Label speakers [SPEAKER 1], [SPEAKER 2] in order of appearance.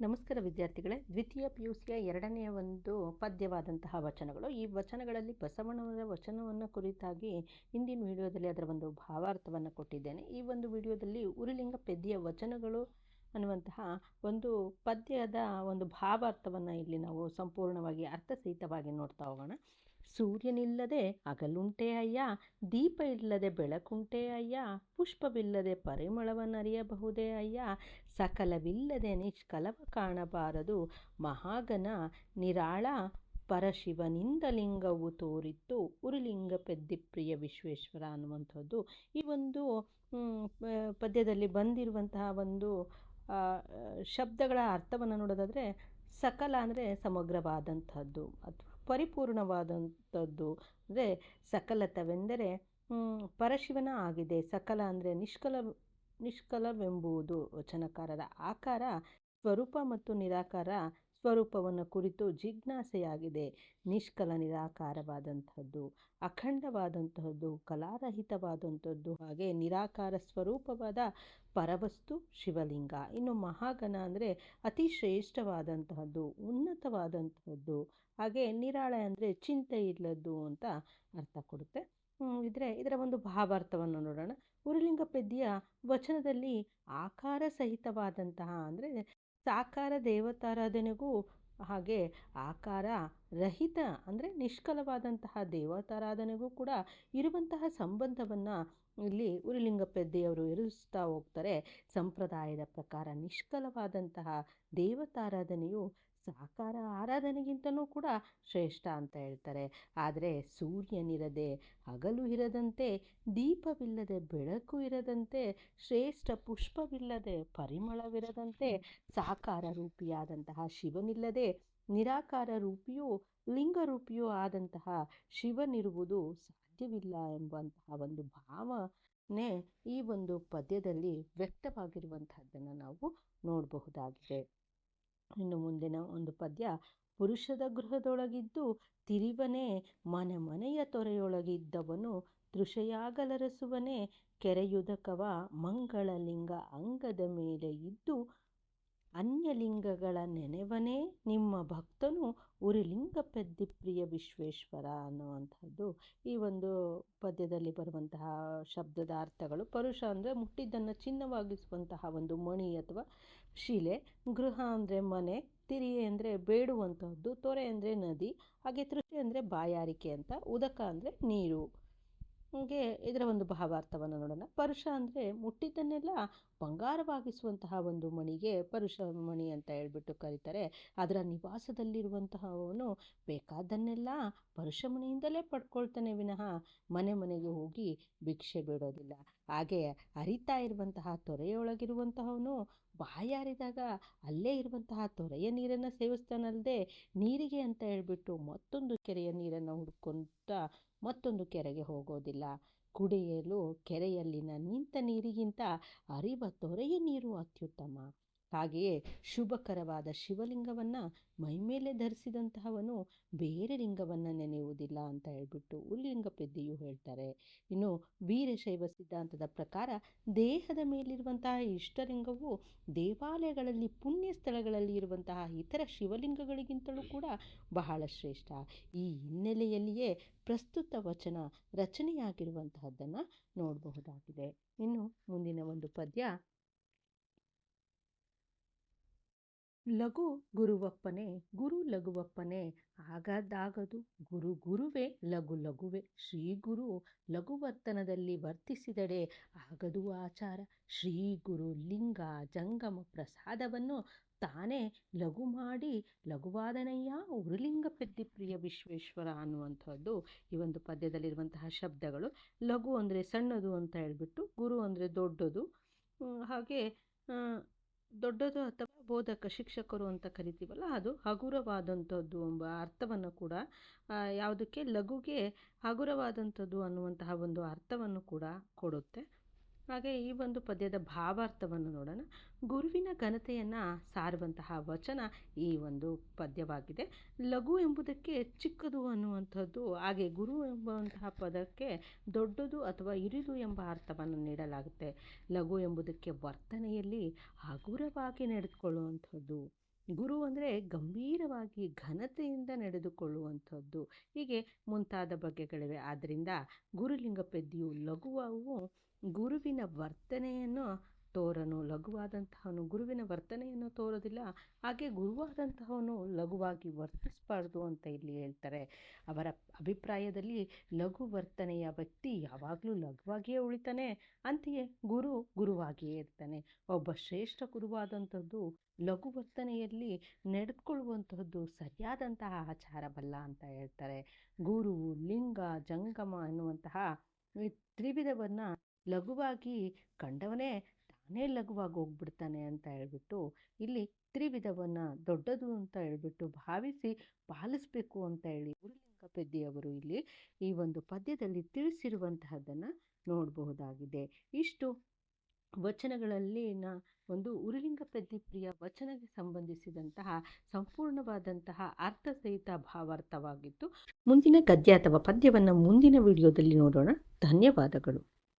[SPEAKER 1] ನಮಸ್ಕಾರ ವಿದ್ಯಾರ್ಥಿಗಳೇ. ದ್ವಿತೀಯ ಪಿ ಯು ಸಿಯ ಎರಡನೆಯ ಒಂದು ಪದ್ಯವಾದಂತಹ ವಚನಗಳು. ಈ ವಚನಗಳಲ್ಲಿ ಬಸವಣ್ಣವರ ವಚನವನ್ನು ಕುರಿತಾಗಿ ಹಿಂದಿನ ವಿಡಿಯೋದಲ್ಲಿ ಅದರ ಒಂದು ಭಾವಾರ್ಥವನ್ನು ಕೊಟ್ಟಿದ್ದೇನೆ. ಈ ಒಂದು ವಿಡಿಯೋದಲ್ಲಿ ಉರಿಲಿಂಗ ಪೆದ್ದಿಯ ವಚನಗಳು ಅನ್ನುವಂತಹ ಒಂದು ಪದ್ಯದ ಒಂದು ಭಾವಾರ್ಥವನ್ನು ಇಲ್ಲಿ ನಾವು ಸಂಪೂರ್ಣವಾಗಿ ಅರ್ಥಸಹಿತವಾಗಿ ನೋಡ್ತಾ ಹೋಗೋಣ. ಸೂರ್ಯನಿಲ್ಲದೆ ಅಗಲುಂಟೆ ಅಯ್ಯ, ದೀಪ ಇಲ್ಲದೆ ಬೆಳಕುಂಟೆ ಅಯ್ಯ, ಪುಷ್ಪವಿಲ್ಲದೆ ಪರಿಮಳವನ್ನರಿಯಬಹುದೇ ಅಯ್ಯ, ಸಕಲವಿಲ್ಲದೆ ನಿಷ್ಕಲವ ಕಾಣಬಾರದು, ಮಹಾಗನ ನಿರಾಳ ಪರಶಿವನಿಂದ ಲಿಂಗವು ತೋರಿತ್ತು, ಉರುಲಿಂಗ ಪೆದ್ದಿಪ್ರಿಯ ವಿಶ್ವೇಶ್ವರ ಅನ್ನುವಂಥದ್ದು. ಈ ಒಂದು ಪದ್ಯದಲ್ಲಿ ಬಂದಿರುವಂತಹ ಒಂದು ಶಬ್ದಗಳ ಅರ್ಥವನ್ನು ನೋಡೋದಾದರೆ ಸಕಲ ಅಂದರೆ ಸಮಗ್ರವಾದಂಥದ್ದು ಅಥವಾ ಪರಿಪೂರ್ಣವಾದಂಥದ್ದು. ಅಂದರೆ ಸಕಲತವೆಂದರೆ ಪರಶಿವನ ಆಗಿದೆ. ಸಕಲ ಅಂದರೆ ನಿಷ್ಕಲ ನಿಷ್ಕಲವೆಂಬುದು ವಚನಕಾರರ ಆಕಾರ ಸ್ವರೂಪ ಮತ್ತು ನಿರಾಕಾರ ಸ್ವರೂಪವನ್ನು ಕುರಿತು ಜಿಜ್ಞಾಸೆಯಾಗಿದೆ. ನಿಷ್ಕಲ, ನಿರಾಕಾರವಾದಂಥದ್ದು ಅಖಂಡವಾದಂತಹದ್ದು ಕಲಾರಹಿತವಾದಂಥದ್ದು, ಹಾಗೆ ನಿರಾಕಾರ ಸ್ವರೂಪವಾದ ಪರವಸ್ತು ಶಿವಲಿಂಗ. ಇನ್ನು ಮಹಾಗಣ ಅಂದರೆ ಅತಿ ಶ್ರೇಷ್ಠವಾದಂತಹದ್ದು ಉನ್ನತವಾದಂತಹದ್ದು ಹಾಗೆ ನಿರಾಳೆ ಅಂದರೆ ಚಿಂತೆ ಇಲ್ಲದ್ದು ಅಂತ ಅರ್ಥ ಕೊಡುತ್ತೆ. ಇದ್ರೆ ಇದರ ಒಂದು ಭಾವಾರ್ಥವನ್ನು ನೋಡೋಣ. ಉರುಲಿಂಗ ಪೆದ್ದಿಯ ವಚನದಲ್ಲಿ ಆಕಾರ ಸಹಿತವಾದಂತಹ ಅಂದರೆ ಸಾಕಾರ ದೇವತಾರಾಧನೆಗೂ ಹಾಗೆ ಆಕಾರ ರಹಿತ ಅಂದರೆ ನಿಷ್ಕಲವಾದಂತಹ ದೇವತಾರಾಧನೆಗೂ ಕೂಡ ಇರುವಂತಹ ಸಂಬಂಧವನ್ನು ಇಲ್ಲಿ ಉರಿಲಿಂಗ ಪೆದ್ದೆಯವರು ಹೋಗ್ತಾರೆ. ಸಂಪ್ರದಾಯದ ಪ್ರಕಾರ ನಿಷ್ಕಲವಾದಂತಹ ದೇವತಾರಾಧನೆಯು ಸಾಕಾರ ಆರಾಧನೆಗಿಂತಲೂ ಕೂಡ ಶ್ರೇಷ್ಠ ಅಂತ ಹೇಳ್ತಾರೆ. ಆದರೆ ಸೂರ್ಯನಿರದೆ ಹಗಲು ಇರದಂತೆ, ದೀಪವಿಲ್ಲದೆ ಬೆಳಕು ಇರದಂತೆ, ಶ್ರೇಷ್ಠ ಪುಷ್ಪವಿಲ್ಲದೆ ಪರಿಮಳವಿರದಂತೆ, ಸಾಕಾರ ರೂಪಿಯಾದಂತಹ ಶಿವನಿಲ್ಲದೆ ನಿರಾಕಾರ ರೂಪಿಯೂ ಲಿಂಗರೂಪಿಯೂ ಆದಂತಹ ಶಿವನಿರುವುದು ಸಾಧ್ಯವಿಲ್ಲ ಎಂಬಂತಹ ಒಂದು ಭಾವನೆ ಈ ಒಂದು ಪದ್ಯದಲ್ಲಿ ವ್ಯಕ್ತವಾಗಿರುವಂತಹದ್ದನ್ನು ನಾವು ನೋಡಬಹುದಾಗಿದೆ. ಇನ್ನು ಮುಂದಿನ ಒಂದು ಪದ್ಯ, ಪುರುಷದ ಗೃಹದೊಳಗಿದ್ದು ತಿರಿವನೇ, ಮನೆ ಮನೆಯ ತೊರೆಯೊಳಗಿದ್ದವನು ತೃಷೆಯಾಗಲರಸುವನೇ ಕೆರೆಯುದಕವ ಮಂಗಳಲಿಂಗ ಅಂಗದ ಮೇಲೆ ಇದ್ದು ಅನ್ಯಲಿಂಗಗಳ ನೆನೆವನೇ ನಿಮ್ಮ ಭಕ್ತನು ಉರಿಲಿಂಗ ಪ್ರಿಯ ವಿಶ್ವೇಶ್ವರ ಅನ್ನುವಂಥದ್ದು ಈ ಒಂದು ಪದ್ಯದಲ್ಲಿ ಬರುವಂತಹ ಶಬ್ದದ ಅರ್ಥಗಳು. ಪರುಷ ಅಂದರೆ ಮುಟ್ಟಿದ್ದನ್ನು ಚಿನ್ನವಾಗಿಸುವಂತಹ ಒಂದು ಮಣಿ ಅಥವಾ ಶಿಲೆ, ಗೃಹ ಅಂದರೆ ಮನೆ ತಿರಿಯೆ ಅಂದರೆ ಬೇಡುವಂತಹದ್ದು, ತೊರೆ ಅಂದರೆ ನದಿ, ಹಾಗೆ ತೃಷೆ ಅಂದರೆ ಬಾಯಾರಿಕೆ ಅಂತ, ಉದಕ ಅಂದರೆ ನೀರು. ಹೀಗೆ ಇದರ ಒಂದು ಭಾವಾರ್ಥವನ್ನು ನೋಡೋಣ. ಪರುಷ ಅಂದರೆ ಮುಟ್ಟಿದ್ದನ್ನೆಲ್ಲ ಬಂಗಾರವಾಗಿಸುವಂತಹ ಒಂದು ಮಣಿಗೆ ಪರುಷ ಮಣಿ ಅಂತ ಹೇಳ್ಬಿಟ್ಟು ಕರೀತಾರೆ. ಅದರ ನಿವಾಸದಲ್ಲಿರುವಂತಹವನು ಬೇಕಾದನ್ನೆಲ್ಲ ಪರುಷಮಣಿಯಿಂದಲೇ ಪಡ್ಕೊಳ್ತಾನೆ ವಿನಃ ಮನೆ ಮನೆಗೆ ಹೋಗಿ ಭಿಕ್ಷೆ ಬೇಡೋದಿಲ್ಲ. ಹಾಗೆ ಅರಿತಾ ಇರುವಂತಹ ತೊರೆಯೊಳಗಿರುವಂತಹವನು ಬಾಯಾರಿದಾಗ ಅಲ್ಲೇ ಇರುವಂತಹ ತೊರೆಯ ನೀರನ್ನು ಸೇವಿಸ್ತಾನಲ್ಲದೆ ನೀರಿಗೆ ಅಂತ ಹೇಳಿಬಿಟ್ಟು ಮತ್ತೊಂದು ಕೆರೆಯ ನೀರನ್ನು ಹುಡ್ಕೊಂತ ಮತ್ತೊಂದು ಕೆರೆಗೆ ಹೋಗೋದಿಲ್ಲ. ಕುಡಿಯಲು ಕೆರೆಯಲ್ಲಿನ ನಿಂತ ನೀರಿಗಿಂತ ಅರಿವ ತೊರೆಯ ನೀರು ಅತ್ಯುತ್ತಮ. ಹಾಗೆಯೇ ಶುಭಕರವಾದ ಶಿವಲಿಂಗವನ್ನು ಮೈಮೇಲೆ ಧರಿಸಿದಂತಹವನು ಬೇರೆ ಲಿಂಗವನ್ನು ನೆನೆಯುವುದಿಲ್ಲ ಅಂತ ಹೇಳಿಬಿಟ್ಟು ಉಲ್ಲಿಂಗ ಪೆದ್ದಿಯು ಹೇಳ್ತಾರೆ. ಇನ್ನು ವೀರಶೈವ ಸಿದ್ಧಾಂತದ ಪ್ರಕಾರ ದೇಹದ ಮೇಲಿರುವಂತಹ ಇಷ್ಟಲಿಂಗವು ದೇವಾಲಯಗಳಲ್ಲಿ ಪುಣ್ಯ ಸ್ಥಳಗಳಲ್ಲಿ ಇರುವಂತಹ ಇತರ ಶಿವಲಿಂಗಗಳಿಗಿಂತಲೂ ಕೂಡ ಬಹಳ ಶ್ರೇಷ್ಠ. ಈ ಹಿನ್ನೆಲೆಯಲ್ಲಿಯೇ ಪ್ರಸ್ತುತ ವಚನ ರಚನೆಯಾಗಿರುವಂತಹದ್ದನ್ನು ನೋಡಬಹುದಾಗಿದೆ. ಇನ್ನು ಮುಂದಿನ ಒಂದು ಪದ್ಯ ಲಘು ಗುರುವಪ್ಪನೇ, ಗುರು ಲಘುವಪ್ಪನೇ ಆಗದಾಗದು ಗುರು ಗುರುವೇ, ಲಘು ಲಘುವೆ. ಶ್ರೀ ಗುರು ಲಘುವರ್ತನದಲ್ಲಿ ವರ್ತಿಸಿದಡೆ ಆಗದು ಆಚಾರ. ಶ್ರೀ ಗುರು ಲಿಂಗ ಜಂಗಮ ಪ್ರಸಾದವನ್ನು ತಾನೇ ಲಘು ಮಾಡಿ ಲಘುವಾದನಯ್ಯ ಉರುಲಿಂಗ ಪೆದ್ದಿಪ್ರಿಯ ವಿಶ್ವೇಶ್ವರ ಅನ್ನುವಂಥದ್ದು ಈ ಒಂದು ಪದ್ಯದಲ್ಲಿರುವಂತಹ ಶಬ್ದಗಳು. ಲಘು ಅಂದರೆ ಸಣ್ಣದು ಅಂತ ಹೇಳ್ಬಿಟ್ಟು ಗುರು ಅಂದರೆ ದೊಡ್ಡದು. ಹಾಗೆ ದೊಡ್ಡದು ಅಥವಾ ಬೋಧಕ, ಶಿಕ್ಷಕರು ಅಂತ ಕರಿತೀವಲ್ಲ, ಅದು ಹಗುರವಾದಂಥದ್ದು ಎಂಬ ಅರ್ಥವನ್ನು ಕೂಡ ಯಾವುದಕ್ಕೆ ಲಘುಗೆ ಹಗುರವಾದಂಥದ್ದು ಅನ್ನುವಂತಹ ಒಂದು ಅರ್ಥವನ್ನು ಕೂಡ ಕೊಡುತ್ತೆ. ಹಾಗೆ ಈ ಒಂದು ಪದ್ಯದ ಭಾವಾರ್ಥವನ್ನು ನೋಡೋಣ. ಗುರುವಿನ ಘನತೆಯನ್ನು ಸಾರುವಂತಹ ವಚನ ಈ ಒಂದು ಪದ್ಯವಾಗಿದೆ. ಲಘು ಎಂಬುದಕ್ಕೆ ಚಿಕ್ಕದು ಅನ್ನುವಂಥದ್ದು, ಹಾಗೆ ಗುರು ಎಂಬುವಂತಹ ಪದಕ್ಕೆ ದೊಡ್ಡದು ಅಥವಾ ಇರಿದು ಎಂಬ ಅರ್ಥವನ್ನು ನೀಡಲಾಗುತ್ತೆ. ಲಘು ಎಂಬುದಕ್ಕೆ ವರ್ತನೆಯಲ್ಲಿ ಹಗುರವಾಗಿ ನಡೆದುಕೊಳ್ಳುವಂಥದ್ದು. ಗುರು ಅಂದರೆ ಗಂಭೀರವಾಗಿ ಘನತೆಯಿಂದ ನಡೆದುಕೊಳ್ಳುವಂಥದ್ದು. ಹೀಗೆ ಮುಂತಾದ ಬಗೆಗಳಿವೆ. ಆದ್ದರಿಂದ ಗುರುಲಿಂಗ ಲಘುವು ಗುರುವಿನ ವರ್ತನೆಯನ್ನು ತೋರನು. ಲಘುವಾದಂತಹವನು ಗುರುವಿನ ವರ್ತನೆಯನ್ನು ತೋರೋದಿಲ್ಲ. ಹಾಗೆ ಗುರುವಾದಂತಹವನು ಲಘುವಾಗಿ ವರ್ತಿಸಬಾರ್ದು ಅಂತ ಇಲ್ಲಿ ಹೇಳ್ತಾರೆ. ಅವರ ಅಭಿಪ್ರಾಯದಲ್ಲಿ ಲಘು ವರ್ತನೆಯ ವ್ಯಕ್ತಿ ಯಾವಾಗಲೂ ಲಘುವಾಗಿಯೇ ಉಳಿತಾನೆ. ಅಂತೆಯೇ ಗುರು ಗುರುವಾಗಿಯೇ ಇರ್ತಾನೆ. ಒಬ್ಬ ಶ್ರೇಷ್ಠ ಗುರುವಾದಂಥದ್ದು ಲಘು ವರ್ತನೆಯಲ್ಲಿ ನಡೆದುಕೊಳ್ಳುವಂತಹದ್ದು ಸರಿಯಾದಂತಹ ಆಚಾರವಲ್ಲ ಅಂತ ಹೇಳ್ತಾರೆ. ಗುರು, ಲಿಂಗ, ಜಂಗಮ ಅನ್ನುವಂತಹ ತ್ರಿವಿಧವನ್ನು ಲಘುವಾಗಿ ಕಂಡವನೇ ತಾನೇ ಲಘುವಾಗಿ ಹೋಗ್ಬಿಡ್ತಾನೆ ಅಂತ ಹೇಳ್ಬಿಟ್ಟು, ಇಲ್ಲಿ ತ್ರಿವಿಧವನ್ನು ದೊಡ್ಡದು ಅಂತ ಹೇಳ್ಬಿಟ್ಟು ಭಾವಿಸಿ ಪಾಲಿಸಬೇಕು ಅಂತ ಹೇಳಿ ಗುರುಲಿಂಗ ಪೆದ್ದಿಯವರು ಇಲ್ಲಿ ಈ ಒಂದು ಪದ್ಯದಲ್ಲಿ ತಿಳಿಸಿರುವಂತಹದ್ದನ್ನು ನೋಡಬಹುದಾಗಿದೆ. ಇಷ್ಟು ವಚನಗಳಲ್ಲಿನ ಒಂದು ಉರುಲಿಂಗ ಪೆದ್ದಿ ಪ್ರಿಯ ವಚನಕ್ಕೆ ಸಂಬಂಧಿಸಿದಂತಹ ಸಂಪೂರ್ಣವಾದಂತಹ ಅರ್ಥಸಹಿತ ಭಾವಾರ್ಥವಾಗಿತ್ತು. ಮುಂದಿನ ಗದ್ಯ ಅಥವಾ ಪದ್ಯವನ್ನು ಮುಂದಿನ ವಿಡಿಯೋದಲ್ಲಿ ನೋಡೋಣ. ಧನ್ಯವಾದಗಳು.